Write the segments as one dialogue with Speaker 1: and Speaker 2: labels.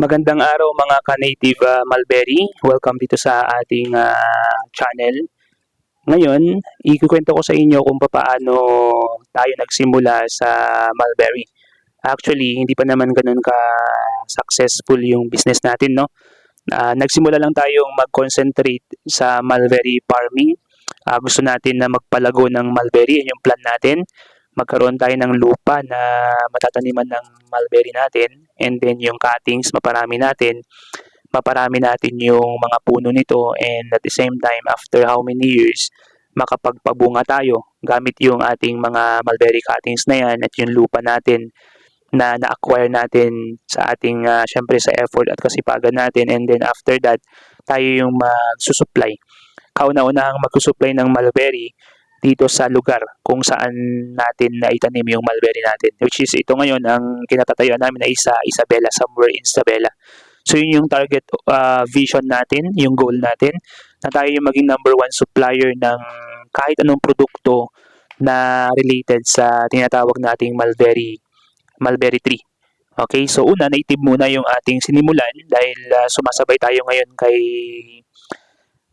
Speaker 1: Magandang araw mga ka-native uh, Mulberry. Welcome dito sa ating uh, channel. Ngayon, ikukwento ko sa inyo kung paano tayo nagsimula sa Mulberry. Actually, hindi pa naman ganun ka successful yung business natin, no? Uh, nagsimula lang tayong mag-concentrate sa mulberry farming. Uh, gusto natin na magpalago ng mulberry, yun yung plan natin magkaroon tayo ng lupa na matataniman ng mulberry natin and then yung cuttings maparami natin. Maparami natin yung mga puno nito. And at the same time after how many years makapagpabunga tayo gamit yung ating mga mulberry cuttings na yan at yung lupa natin na na-acquire natin sa ating uh, syempre sa effort at kasipagan natin. And then after that tayo yung magsusupply. Kauna-unahang magsusupply ng mulberry dito sa lugar kung saan natin naitanim yung mulberry natin. Which is ito ngayon ang kinatatayuan namin ay sa Isabela, somewhere in Isabela. So yun yung target uh, vision natin, yung goal natin, na tayo yung maging number one supplier ng kahit anong produkto na related sa tinatawag nating mulberry, mulberry tree. Okay, so una, naitib muna yung ating sinimulan dahil uh, sumasabay tayo ngayon kay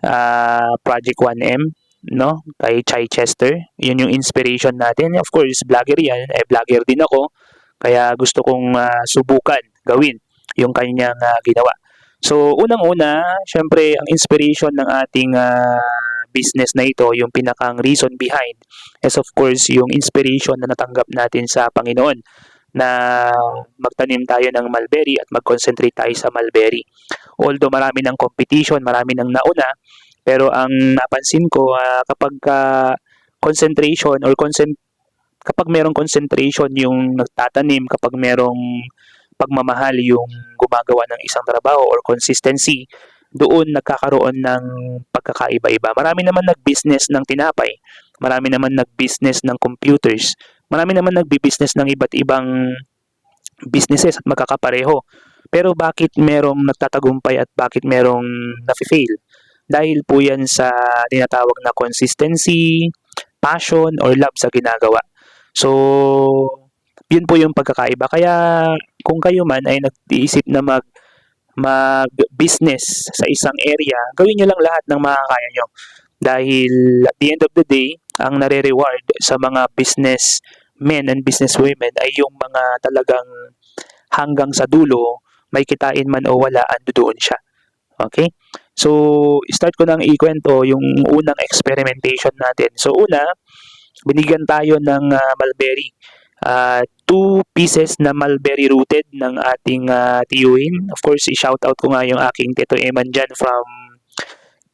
Speaker 1: uh, Project 1M no? Kay Chichester. Yun yung inspiration natin. Of course, vlogger yan. Eh, vlogger din ako. Kaya gusto kong uh, subukan, gawin yung kanyang uh, ginawa. So, unang-una, syempre, ang inspiration ng ating uh, business na ito, yung pinakang reason behind, is of course, yung inspiration na natanggap natin sa Panginoon na magtanim tayo ng mulberry at mag-concentrate tayo sa mulberry. Although marami ng competition, marami ng nauna, pero ang napansin ko uh, kapag uh, concentration or concent kapag merong concentration yung nagtatanim, kapag merong pagmamahal yung gumagawa ng isang trabaho or consistency, doon nagkakaroon ng pagkakaiba-iba. Marami naman nag-business ng tinapay, marami naman nag-business ng computers, marami naman nag-business ng iba't ibang businesses at magkakapareho. Pero bakit merong nagtatagumpay at bakit merong nafe-fail? Dahil po yan sa tinatawag na consistency, passion, or love sa ginagawa. So, yun po yung pagkakaiba. Kaya kung kayo man ay nag-iisip na mag mag-business sa isang area, gawin nyo lang lahat ng makakaya nyo. Dahil at the end of the day, ang nare-reward sa mga business men and business women ay yung mga talagang hanggang sa dulo, may kitain man o wala, ando doon siya. Okay? So, start ko nang ikwento yung unang experimentation natin. So, una, binigyan tayo ng uh, mulberry. Uh, two pieces na mulberry rooted ng ating uh, tiyuhin. Of course, i-shout out ko nga yung aking Tito Eman dyan from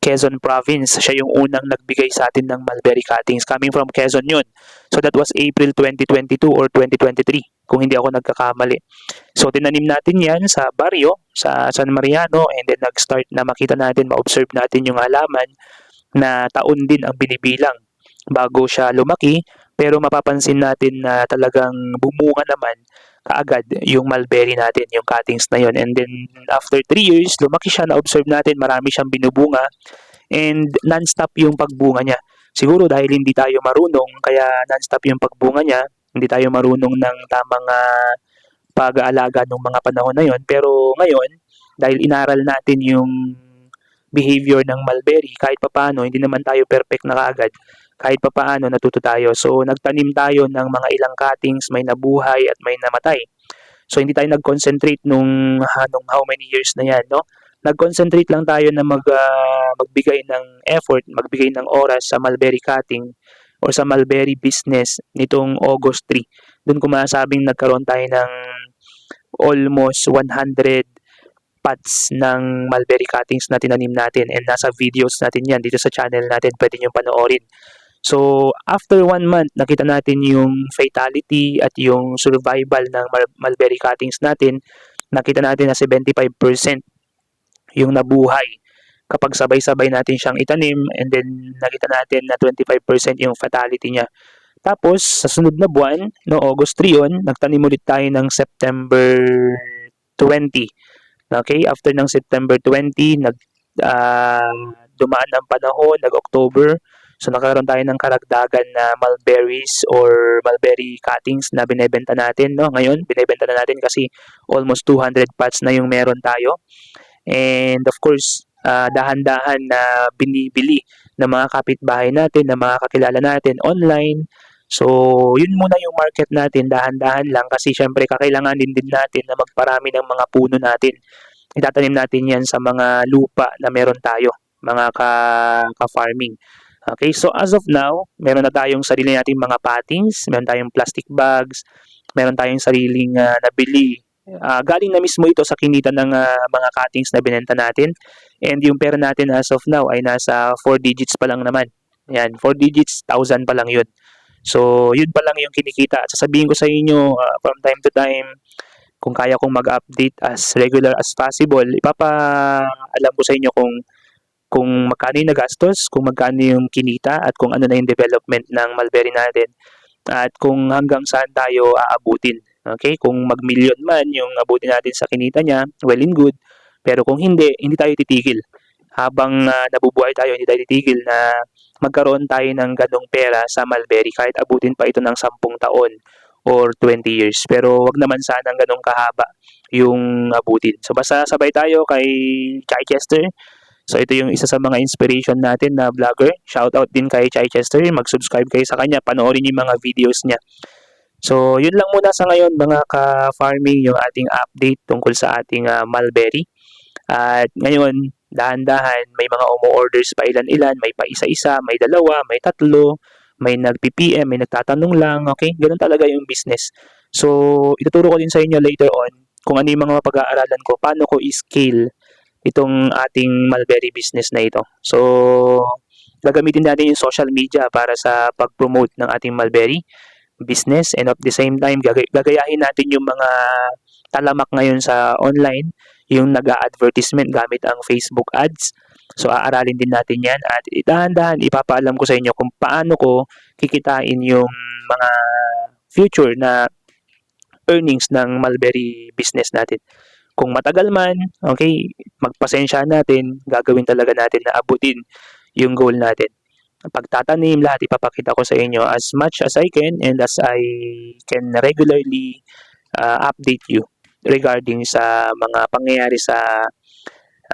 Speaker 1: Quezon Province. Siya yung unang nagbigay sa atin ng mulberry cuttings. Coming from Quezon yun. So that was April 2022 or 2023 kung hindi ako nagkakamali. So tinanim natin yan sa baryo, sa San Mariano and then nag-start na makita natin, ma-observe natin yung halaman na taon din ang binibilang bago siya lumaki pero mapapansin natin na talagang bumunga naman kaagad yung mulberry natin, yung cuttings na yon. And then after 3 years, lumaki siya, na-observe natin, marami siyang binubunga and non-stop yung pagbunga niya. Siguro dahil hindi tayo marunong, kaya non-stop yung pagbunga niya, hindi tayo marunong ng tamang uh, pag-aalaga ng mga panahon na yon. Pero ngayon, dahil inaral natin yung behavior ng mulberry, kahit papaano, hindi naman tayo perfect na kaagad, kahit papaano natuto tayo. So, nagtanim tayo ng mga ilang cuttings, may nabuhay at may namatay. So, hindi tayo nag-concentrate nung, uh, nung how many years na yan, no? Nag-concentrate lang tayo na mag, uh, magbigay ng effort, magbigay ng oras sa mulberry cutting or sa mulberry business nitong August 3. Doon ko masasabing nagkaroon tayo ng almost 100 pots ng mulberry cuttings na tinanim natin. And nasa videos natin yan dito sa channel natin. Pwede nyo panoorin. So after one month nakita natin yung fatality at yung survival ng mulberry cuttings natin. Nakita natin na 75% yung nabuhay kapag sabay-sabay natin siyang itanim. And then nakita natin na 25% yung fatality niya tapos, sa sunod na buwan, no, August 3 yun, nagtanim ulit tayo ng September 20. Okay, after ng September 20, nag uh, dumaan ang panahon, nag-October. So nagkaroon tayo ng karagdagan na mulberries or mulberry cuttings na binebenta natin. No? Ngayon, binebenta na natin kasi almost 200 pots na yung meron tayo. And of course, ah, dahan-dahan na binibili ng mga kapitbahay natin, ng mga kakilala natin online. So, yun muna yung market natin, dahan-dahan lang kasi syempre kakailanganin din natin na magparami ng mga puno natin. Itatanim natin yan sa mga lupa na meron tayo, mga ka, ka-farming. Okay, so as of now, meron na tayong sarili nating mga pattings, meron tayong plastic bags, meron tayong sariling ah, nabili. Ah, galing na mismo ito sa kinita ng ah, mga cuttings na binenta natin. And yung pera natin as of now ay nasa 4 digits pa lang naman. Yan, 4 digits, 1,000 pa lang yun. So, yun pa lang yung kinikita. At sasabihin ko sa inyo ah, from time to time, kung kaya kong mag-update as regular as possible, ipapaalam ko sa inyo kung kung magkano yung nagastos, kung magkano yung kinita, at kung ano na yung development ng Mulberry natin, at kung hanggang saan tayo aabutin. Okay? Kung mag-million man yung abutin natin sa kinita niya, well and good. Pero kung hindi, hindi tayo titigil. Habang ah, nabubuhay tayo, hindi tayo titigil na magkaroon tayo ng ganong pera sa Mulberry kahit abutin pa ito ng 10 taon or 20 years. Pero wag naman sana ng ganong kahaba yung abutin. So basta sabay tayo kay Chai Chester. So ito yung isa sa mga inspiration natin na vlogger. Shout out din kay Chai Chester. Mag-subscribe kayo sa kanya. Panoorin yung mga videos niya. So yun lang muna sa ngayon mga ka-farming yung ating update tungkol sa ating ah, mulberry. At ngayon, dahan-dahan, may mga umu-orders pa ilan-ilan, may pa isa-isa, may dalawa, may tatlo, may nag-PPM, may nagtatanong lang, okay? Ganun talaga yung business. So, ituturo ko din sa inyo later on kung ano yung mga pag-aaralan ko, paano ko i-scale itong ating mulberry business na ito. So, gagamitin natin yung social media para sa pag-promote ng ating mulberry business and at the same time gagay- gagayahin natin yung mga talamak ngayon sa online yung nag-advertisement gamit ang Facebook ads. So aaralin din natin 'yan at dahan-dahan ipapaalam ko sa inyo kung paano ko kikitain yung mga future na earnings ng Mulberry business natin. Kung matagal man, okay, magpasensya natin, gagawin talaga natin na abutin yung goal natin. Pagtatanim, lahat ipapakita ko sa inyo as much as I can and as I can regularly uh, update you regarding sa mga pangyayari sa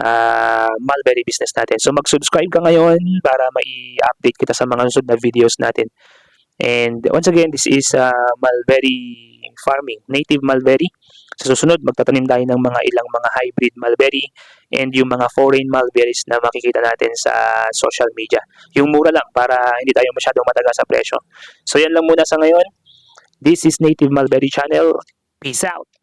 Speaker 1: uh, Mulberry business natin. So mag-subscribe ka ngayon para mai-update kita sa mga susunod na videos natin. And once again, this is uh, mulberry farming, native mulberry. Sa susunod, magtatanim tayo ng mga ilang mga hybrid mulberry and yung mga foreign mulberries na makikita natin sa social media. Yung mura lang para hindi tayo masyadong mataga sa presyo. So yan lang muna sa ngayon. This is Native Mulberry Channel. Peace out!